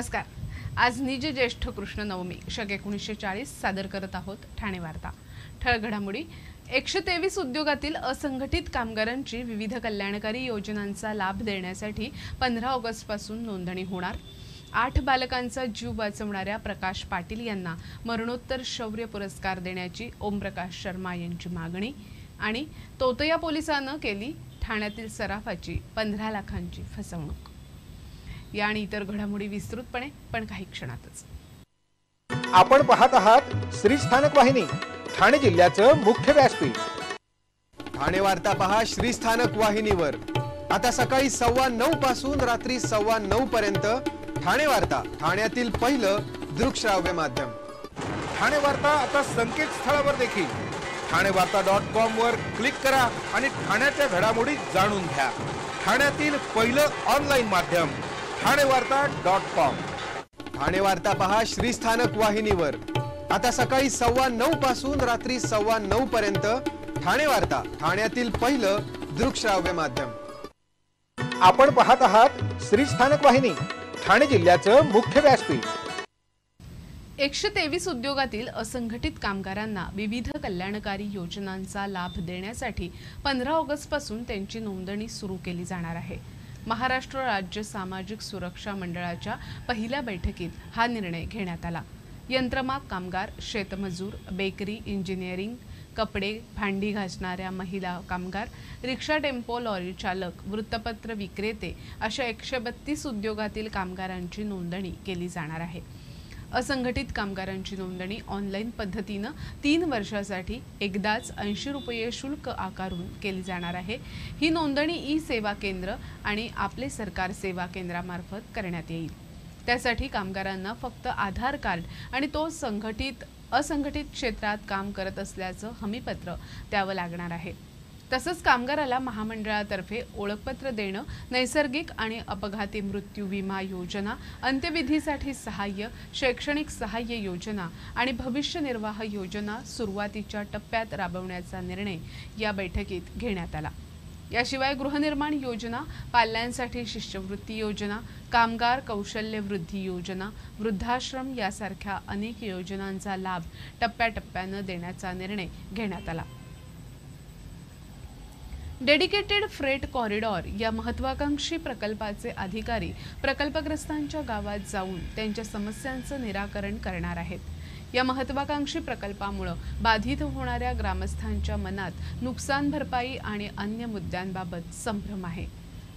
नमस्कार. आज निज ज्येष्ठ कृष्ण नवमी शक एकोणीसशे चाळीस सादर करत आहोत ठाणे वार्ता. ठळ घडामोडी एकशे तेवीस उद्योगातील असंघटित कामगारांची विविध कल्याणकारी योजनांचा लाभ देण्यासाठी पंधरा ऑगस्टपासून नोंदणी होणार. आठ बालकांचा जीव वाचवणाऱ्या प्रकाश पाटील यांना मरणोत्तर शौर्य पुरस्कार देण्याची ओमप्रकाश शर्मा यांची मागणी आणि तोतया पोलिसानं केली ठाण्यातील सराफाची पंधरा लाखांची फसवणूक. या आणि इतर घडामोडी विस्तृतपणे पण काही क्षणातच. आपण पाहत आहात श्री स्थानक वाहिनी ठाणे जिल्ह्याचं मुख्य व्यासपीठ. ठाणे वार्ता पहा श्रीस्थानक वाहिनीवर. आता सकाळी सव्वा नऊ पासून रात्री सव्वा नऊ पर्यंत ठाणे वार्ता ठाण्यातील पहिलं दृकश्राव्य माध्यम. ठाणे वार्ता आता संकेतस्थळावर देखील. ठाणे वार्ता डॉट कॉम वर क्लिक करा आणि ठाण्याच्या घडामोडी जाणून घ्या. ठाण्यातील पहिलं ऑनलाईन माध्यम. ठाणे वार्ता डॉट कॉम. ठाणे वार्ता पहा श्रीस्थानक वाहिनीवर. आता सकाळी सव्वा नऊ पासून रात्री सव्वा नऊ पर्यंत ठाणे वार्ता ठाण्यातील पहिलं दृकश्राव्य माध्यम. आपण पाहत आहात श्रीस्थानक वाहिनी ठाणे जिल्ह्याचं मुख्य व्यासपीठ. एकशे तेवीस उद्योगातील असंघटित कामगारांना विविध कल्याणकारी योजनांचा लाभ देण्यासाठी पंधरा ऑगस्टपासून त्यांची नोंदणी सुरू केली जाणार आहे. महाराष्ट्र राज्य सामाजिक सुरक्षा मंडळाच्या पहिल्या बैठकीत हा निर्णय घेण्यात आला. यंत्रमाग कामगार शेतमजूर बेकरी इंजिनिअरिंग कपडे भांडी घासणाऱ्या महिला कामगार रिक्षा टेम्पो लॉरी चालक वृत्तपत्र विक्रेते अशा एकशे बत्तीस उद्योगातील कामगारांची नोंदणी केली जाणार आहे. असंघटित कामगारांची नोंदणी ऑनलाईन पद्धतीनं तीन वर्षासाठी एकदाच ऐंशी रुपये शुल्क आकारून केली जाणार आहे. ही नोंदणी ई सेवा केंद्र आणि आपले सरकार सेवा केंद्रामार्फत करण्यात येईल. त्यासाठी कामगारांना फक्त आधार कार्ड आणि तो संघटित असंघटित क्षेत्रात काम करत असल्याचं हमीपत्र द्यावं लागणार आहे. तसंच कामगाराला महामंडळातर्फे ओळखपत्र देणं नैसर्गिक आणि अपघाती मृत्यू विमा योजना अंत्यविधीसाठी सहाय्य शैक्षणिक सहाय्य योजना आणि भविष्य निर्वाह योजना सुरुवातीच्या टप्प्यात राबवण्याचा निर्णय या बैठकीत घेण्यात आला. याशिवाय गृहनिर्माण योजना पाल्यांसाठी शिष्यवृत्ती योजना कामगार कौशल्य वृद्धी योजना वृद्धाश्रम यासारख्या अनेक योजनांचा लाभ टप्प्याटप्प्यानं देण्याचा निर्णय घेण्यात आला. डेडिकेटेड फ्रेट कॉरिडॉर या महत्वाकांक्षी प्रकल्पाचे अधिकारी प्रकल्पग्रस्तांच्या गावात जाऊन त्यांच्या समस्यांचं निराकरण करणार आहेत. या महत्वाकांक्षी प्रकल्पामुळं बाधित होणाऱ्या ग्रामस्थांच्या मनात नुकसान भरपाई आणि अन्य मुद्द्यांबाबत संभ्रम आहे.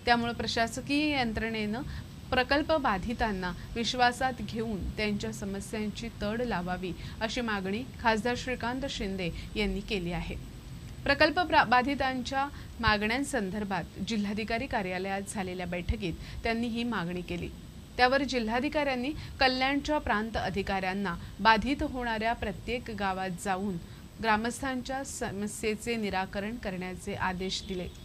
त्यामुळं प्रशासकीय यंत्रणेनं प्रकल्प बाधितांना विश्वासात घेऊन त्यांच्या समस्यांची तड लावावी अशी मागणी खासदार श्रीकांत शिंदे यांनी केली आहे. प्रकल्प प्रा- बाधितांच्या मागण्यांसंदर्भात जिल्हाधिकारी कार्यालयात झालेल्या बैठकीत त्यांनी ही मागणी केली. त्यावर जिल्हाधिकाऱ्यांनी कल्याणच्या प्रांत अधिकाऱ्यांना बाधित होणाऱ्या प्रत्येक गावात जाऊन ग्रामस्थांच्या समस्येचे निराकरण करण्याचे आदेश दिले.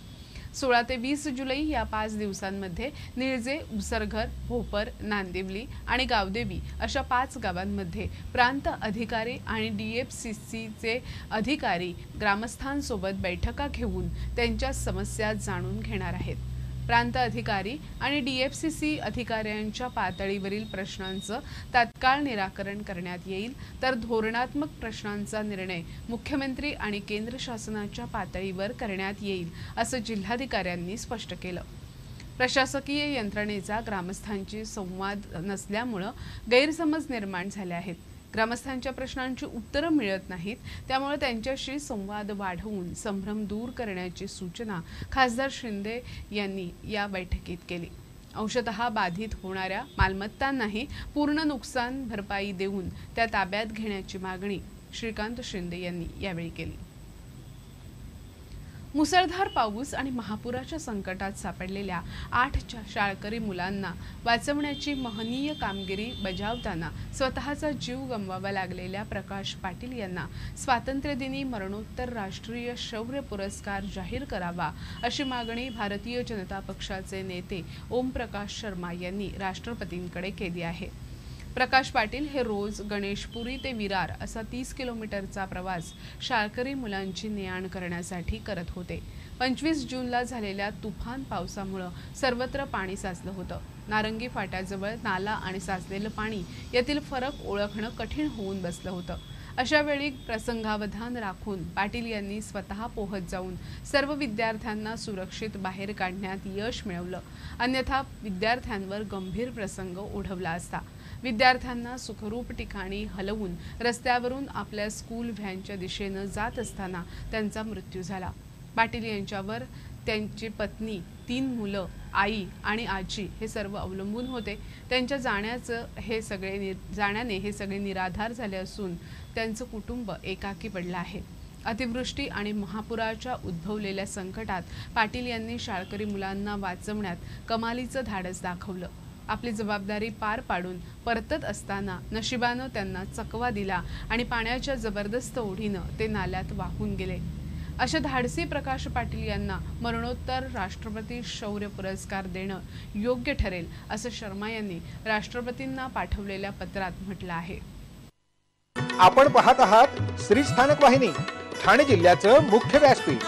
सोळा ते वीस जुलै या पाच दिवसांमध्ये निळजे उसरघर भोपर नांदिवली आणि गावदेवी अशा पाच गावांमध्ये प्रांत अधिकारी आणि डी एफ सी सीचे अधिकारी ग्रामस्थांसोबत बैठका घेऊन त्यांच्या समस्या जाणून घेणार आहेत. प्रांत अधिकारी आणि डी एफ सी सी अधिकाऱ्यांच्या पातळीवरील प्रश्नांचं तात्काळ निराकरण करण्यात येईल. तर धोरणात्मक प्रश्नांचा निर्णय मुख्यमंत्री आणि केंद्र शासनाच्या पातळीवर करण्यात येईल असं जिल्हाधिकाऱ्यांनी स्पष्ट केलं. प्रशासकीय यंत्रणेचा ग्रामस्थांशी संवाद नसल्यामुळं गैरसमज निर्माण झाले आहेत. ग्रामस्थांच्या प्रश्नांची उत्तरं मिळत नाहीत. त्यामुळे त्यांच्याशी संवाद वाढवून संभ्रम दूर करण्याची सूचना खासदार शिंदे यांनी या बैठकीत केली. अंशत बाधित होणाऱ्या मालमत्तांनाही पूर्ण नुकसान भरपाई देऊन त्या ताब्यात घेण्याची मागणी श्रीकांत शिंदे यांनी यावेळी केली. मुसळधार पाऊस आणि महापुराच्या संकटात सापडलेल्या आठ शाळकरी मुलांना वाचवण्याची महनीय कामगिरी बजावताना स्वतःचा जीव गमवावा लागलेल्या प्रकाश पाटील यांना स्वातंत्र्यदिनी मरणोत्तर राष्ट्रीय शौर्य पुरस्कार जाहीर करावा अशी मागणी भारतीय जनता पक्षाचे नेते ओमप्रकाश शर्मा यांनी राष्ट्रपतींकडे केली आहे. प्रकाश पाटील हे रोज गणेशपुरी ते विरार असा तीस किलोमीटरचा प्रवास शाळकरी मुलांची नेआण करण्यासाठी करत होते. पंचवीस जूनला झालेल्या तुफान पावसामुळं सर्वत्र पाणी साचलं होतं. नारंगी फाट्याजवळ नाला आणि साचलेलं पाणी यातील फरक ओळखणं कठीण होऊन बसलं होतं. अशा वेळी प्रसंगावधान राखून पाटील यांनी स्वतः पोहत जाऊन सर्व विद्यार्थ्यांना सुरक्षित बाहेर काढण्यात यश मिळवलं. अन्यथा विद्यार्थ्यांवर गंभीर प्रसंग ओढवला असता. विद्यार्थ्यांना सुखरूप ठिकाणी हलवून रस्त्यावरून आपल्या स्कूल व्हॅनच्या दिशेनं जात असताना त्यांचा मृत्यू झाला. पाटील यांच्यावर त्यांची पत्नी तीन मुलं आई आणि आजी हे सर्व अवलंबून होते. त्यांच्या जाण्याचं हे सगळे नि जाण्याने हे सगळे निराधार झाले असून त्यांचं कुटुंब एकाकी पडलं आहे. अतिवृष्टी आणि महापुराच्या उद्भवलेल्या संकटात पाटील यांनी शाळकरी मुलांना वाचवण्यात कमालीचं धाडस दाखवलं. आपली जबाबदारी पार पाडून परतत असताना नशिबानं त्यांना चकवा दिला आणि पाण्याच्या जबरदस्त ओढीनं ते नाल्यात वाहून गेले. अशा धाडसी प्रकाश पाटील यांना मरणोत्तर राष्ट्रपती शौर्य पुरस्कार देणं योग्य ठरेल असं शर्मा यांनी राष्ट्रपतींना पाठवलेल्या पत्रात म्हटलं आहे. आपण पाहत आहात श्री स्थानक वाहिनी ठाणे जिल्ह्याचं मुख्य व्यासपीठ.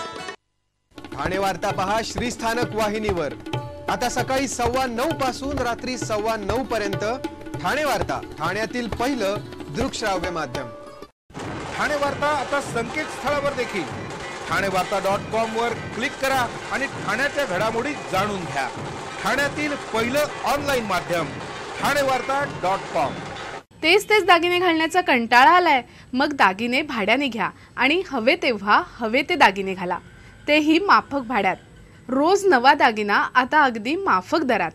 ठाणे वार्ता पहा श्रीस्थानक वाहिनीवर. आता सकाळी सव्वा नऊ पासून रात्री सव्वा नऊ पर्यंत ठाणे वार्ता ठाण्यातील पहिलं दृकश्राव्य माध्यम. ठाणे वार्ता आता संकेतस्थळावर देखील. ठाणे वार्ता डॉट कॉम वर क्लिक करा आणि ठाण्याच्या घडामोडी जाणून घ्या. ठाण्यातील पहिलं ऑनलाईन माध्यम ठाणे वार्ता डॉट कॉम तेच तेच दागिने घालण्याचा कंटाळा आलाय. मग दागिने भाड्याने घ्या आणि हवे तेव्हा हवे ते दागिने घाला. तेही माफक भाड्यात. रोज नवा दागिना आता अगदी माफक दरात.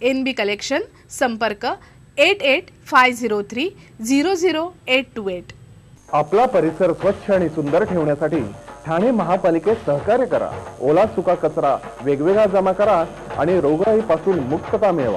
एन बी कलेक्शन संपर्क eight eight five zero three zero zero eight two eight. आपला परिसर स्वच्छ आणि सुंदर ठेवण्यासाठी ठाणे महापालिकेत सहकार्य करा. ओला सुका कचरा वेगवेगळा जमा करा आणि रोगराईपासून मुक्तता मिळवा.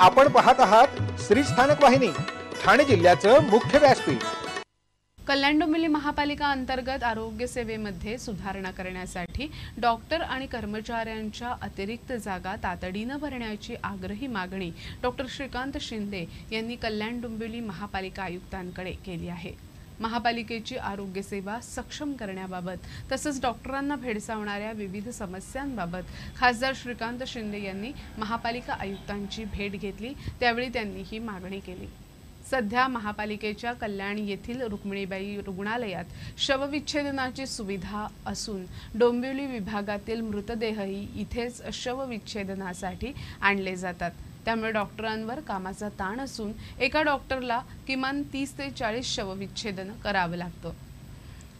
आपण पाहत आहात श्री स्थानक वाहिनी ठाणे जिल्ह्याचं मुख्य व्यासपीठ. कल्याण डोंबिवली महापालिका अंतर्गत आरोग्य सेवेमध्ये सुधारणा करण्यासाठी डॉक्टर आणि कर्मचाऱ्यांच्या अतिरिक्त जागा तातडीनं भरण्याची आग्रही मागणी डॉक्टर श्रीकांत शिंदे यांनी कल्याण डोंबिवली महापालिका आयुक्तांकडे केली आहे. महापालिकेची आरोग्यसेवा सक्षम करण्याबाबत तसंच डॉक्टरांना भेडसावणाऱ्या विविध समस्यांबाबत खासदार श्रीकांत शिंदे यांनी महापालिका आयुक्तांची भेट घेतली. त्यावेळी त्यांनी ही मागणी केली. सध्या महापालिकेच्या कल्याण येथील रुक्मिणीबाई रुग्णालयात शवविच्छेदनाची सुविधा असून डोंबिवली विभागातील मृतदेहही इथेच शवविच्छेदनासाठी आणले जातात. त्यामुळे डॉक्टरांवर कामाचा ताण असून एका डॉक्टरला किमान तीस ते चाळीस शवविच्छेदन करावं लागतं.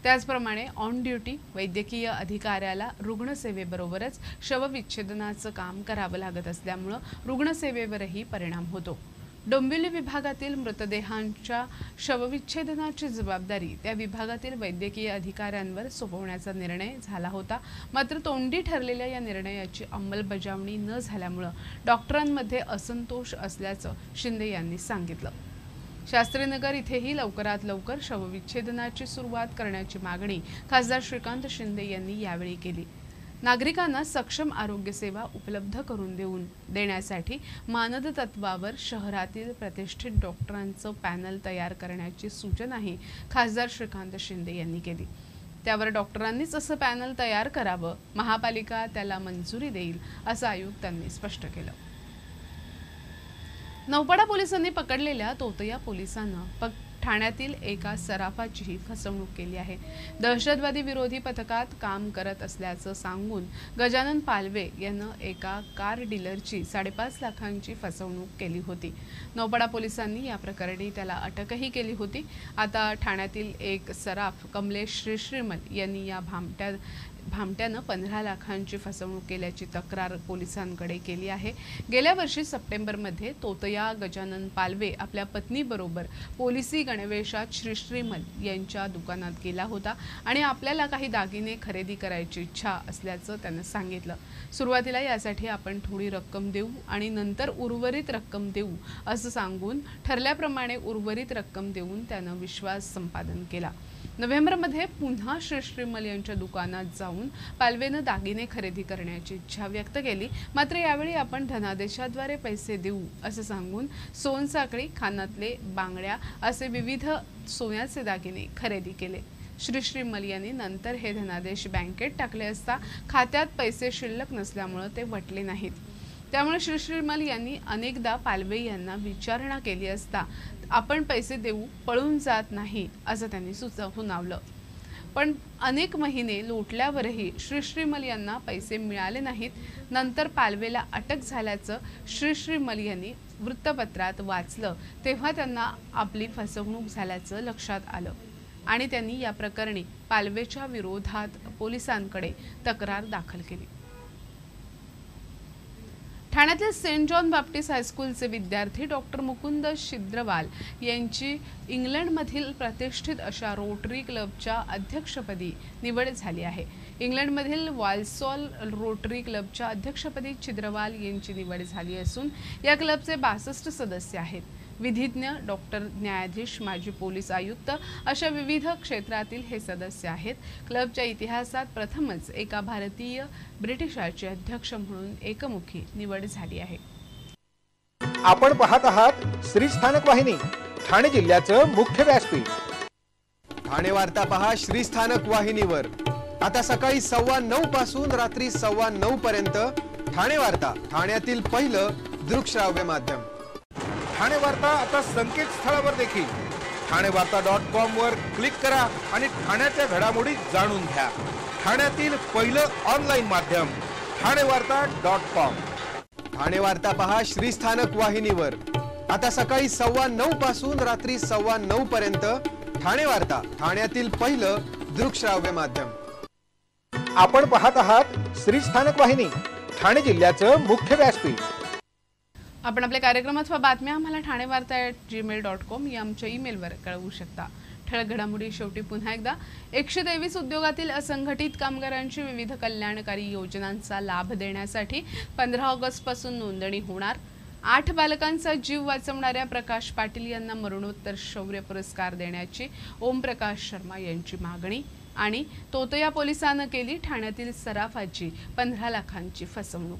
त्याचप्रमाणे ऑन ड्युटी वैद्यकीय अधिकाऱ्याला रुग्णसेवेबरोबरच शवविच्छेदनाचं काम करावं लागत असल्यामुळं रुग्णसेवेवरही परिणाम होतो. डोंबिवली विभागातील मृतदेहांच्या शवविच्छेदनाची जबाबदारी त्या विभागातील वैद्यकीय अधिकाऱ्यांवर सोपवण्याचा निर्णय झाला होता. मात्र तोंडी ठरलेल्या या निर्णयाची अंमलबजावणी न झाल्यामुळं डॉक्टरांमध्ये असंतोष असल्याचं शिंदे यांनी सांगितलं. शास्त्रीनगर इथेही लवकरात लवकर शवविच्छेदनाची सुरुवात करण्याची मागणी खासदार श्रीकांत शिंदे यांनी यावेळी केली. नागरिकांना सक्षम आरोग्य सेवा उपलब्ध करून देऊन देण्यासाठी मानद तत्वावर शहरातील प्रतिष्ठित डॉक्टरांचं पॅनल तयार करण्याची सूचनाही खासदार श्रीकांत शिंदे यांनी केली. त्यावर डॉक्टरांनीच असं पॅनल तयार करावं महापालिका त्याला मंजुरी देईल असं आयुक्तांनी स्पष्ट केलं. नौपाडा पोलिसांनी पकडलेल्या तोतया पोलिसांना पक ठाण्यातील एका सराफाचीही फसवणूक केली आहे. दहशतवादी विरोधी पथकात काम करत असल्याचं सांगून गजानन पालवे यानं एका कार डीलरची साडेपाच लाखांची फसवणूक केली होती. नौपाडा पोलिसांनी या प्रकरणी त्याला अटकही केली होती. आता ठाण्यातील एक सराफ कमलेश श्रीश्रीमल यांनी या भामट्या भामट्यानं पंधरा लाखांची फसवणूक केल्याची तक्रार पोलिसांकडे केली आहे. गेल्या वर्षी सप्टेंबरमध्ये तोतया गजानन पालवे आपल्या पत्नीबरोबर पोलिसी गणवेशात श्री श्रीमल यांच्या दुकानात गेला होता आणि आपल्याला काही दागिने खरेदी करायची इच्छा असल्याचं त्यानं सांगितलं. सुरुवातीला यासाठी आपण थोडी रक्कम देऊ आणि नंतर उर्वरित रक्कम देऊ असं सांगून ठरल्याप्रमाणे उर्वरित रक्कम देऊन त्यानं विश्वास संपादन केला. नोव्हेंबरमध्ये पुन्हा श्री श्रीमल यांच्या दुकानात जाऊन पालवेनं दागिने खरेदी करण्याची इच्छा व्यक्त केली. मात्र यावेळी आपण धनादेशाद्वारे पैसे देऊ असं सांगून सोनसाखळी खानातले बांगड्या असे विविध सोन्याचे दागिने खरेदी केले. श्री श्रीमल यांनी नंतर हे धनादेश बँकेत टाकले असता खात्यात पैसे शिल्लक नसल्यामुळं ते वटले नाहीत. त्यामुळे श्री श्रीमल यांनी अनेकदा पालवे यांना विचारणा केली असता आपण पैसे देऊ पळून जात नाही असं त्यांनी सुचवून पण अनेक महिने लोटल्यावरही श्री श्रीमल यांना पैसे मिळाले नाहीत. नंतर पालवेला अटक झाल्याचं श्री श्रीमल यांनी वृत्तपत्रात वाचलं. तेव्हा त्यांना आपली फसवणूक झाल्याचं लक्षात आलं. आणि त्यांनी या प्रकरणी पालवेच्या विरोधात पोलिसांकडे तक्रार दाखल केली. ठाण्यातील सेंट जॉन बाप्टिस्ट हायस्कूलचे विद्यार्थी डॉक्टर मुकुंद शिद्रवाल यांची इंग्लंडमधील प्रतिष्ठित अशा रोटरी क्लबच्या अध्यक्षपदी निवड झाली आहे. इंग्लंडमधील वाल्सॉल रोटरी क्लबच्या अध्यक्षपदी छिद्रवाल यांची निवड झाली असून या क्लबचे बासष्ट सदस्य आहेत. विधिज्ञ डॉक्टर न्यायाधीश माजी पोलीस आयुक्त अशा विविध क्षेत्रातील हे सदस्य आहेत. क्लबच्या इतिहासात प्रथमच एका भारतीय ब्रिटिशाचे अध्यक्ष म्हणून एकमुखी निवड झाली आहे. आपण पाहत आहात श्री स्थानक वाहिनी ठाणे जिल्ह्याचं मुख्य व्यासपीठ. ठाणे वार्ता पहा श्रीस्थानक वाहिनीवर. आता सकाळी सव्वा नऊ पासून रात्री सव्वा नऊ पर्यंत ठाणे वार्ता ठाण्यातील पहिलं दृकश्राव्य माध्यम. ठाणे वार्ता आता संकेतस्थळावर देखील. ठाणे वार्ता डॉट कॉम वर क्लिक करा आणि ठाण्याच्या घडामोडी जाणून घ्या. ठाण्यातील पहिलं ऑनलाईन माध्यम ठाणे वार्ता डॉट कॉम ठाणे वार्ता पहा श्रीस्थानक वाहिनीवर. आता सकाळी सव्वा नऊ पासून रात्री सव्वा नऊ पर्यंत ठाणे वार्ता ठाण्यातील पहिलं दृकश्राव्य माध्यम. आपण पाहत आहात श्री स्थानक वाहिनी ठाणे जिल्ह्याचं मुख्य व्यासपीठ. आपण आपले कार्यक्रम अथवा बातम्या आम्हाला ठाणे वार्ता ॲट जीमेल डॉट कॉम या आमच्या ईमेलवर कळवू शकता. ठळक घडामोडी शेवटी पुन्हा एकदा. एकशे तेवीस उद्योगातील असंघटित कामगारांची विविध कल्याणकारी योजनांचा लाभ देण्यासाठी पंधरा ऑगस्टपासून नोंदणी होणार. आठ बालकांचा जीव वाचवणाऱ्या प्रकाश पाटील यांना मरणोत्तर शौर्य पुरस्कार देण्याची ओमप्रकाश शर्मा यांची मागणी आणि तोतया पोलिसानं केली ठाण्यातील सराफाची पंधरा लाखांची फसवणूक.